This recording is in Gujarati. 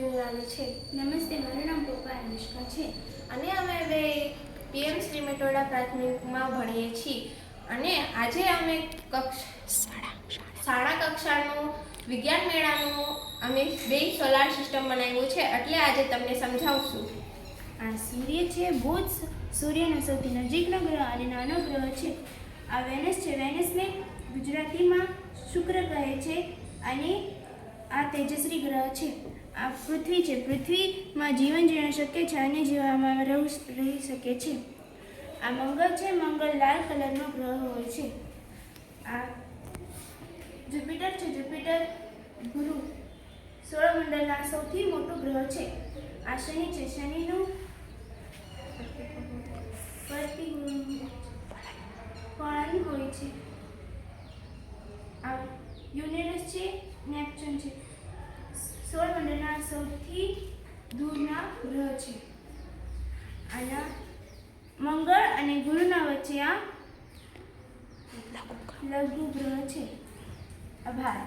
મોગલાની છે. નમસ્તે મારું નામ પોપા અનુષ્કા છે. અને અમે બે પીએમ શ્રી મેટોડા પ્રાથમિકમાં ભણીએ છીએ. અને આજે અમે કક્ષ શાળા કક્ષાનું વિજ્ઞાન મેળાનું અમે બે સોલાર સિસ્ટમ બનાવ્યું છે. એટલે આજે તમને સમજાવશું. આ સૂર્ય છે બુધ સૂર્યનો સૌથી નજીકનો ગ્રહ અને નાનો ગ્રહ છે. આ વેનસ છે વેનસને ગુજરાતીમાં શુક્ર કહે છે. અને આ તેજસ્વી ગ્રહ છે. આ પૃથ્વી છે. પૃથ્વીમાં જીવન જીવન શક્ય છે અને જીવામાં રહી શકે છે. આ મંગળ છે. મંગળ લાલ કલરનો ગ્રહ હોય છે. આ જુપિટર છે. જુપિટર ગુરુ સૌરમંડળના સૌથી મોટો ગ્રહ છે. આ શનિ છે. શનિનું ફરતી પણ હોય છે. યુરેનસ છે નેપ્ચ્યુન છે. સૌરમંડળના સૌથી દૂરના ગ્રહ છે. આના મંગળ અને ગુરુના વચ્ચે આ લઘુ ગ્રહ છે. આભાર.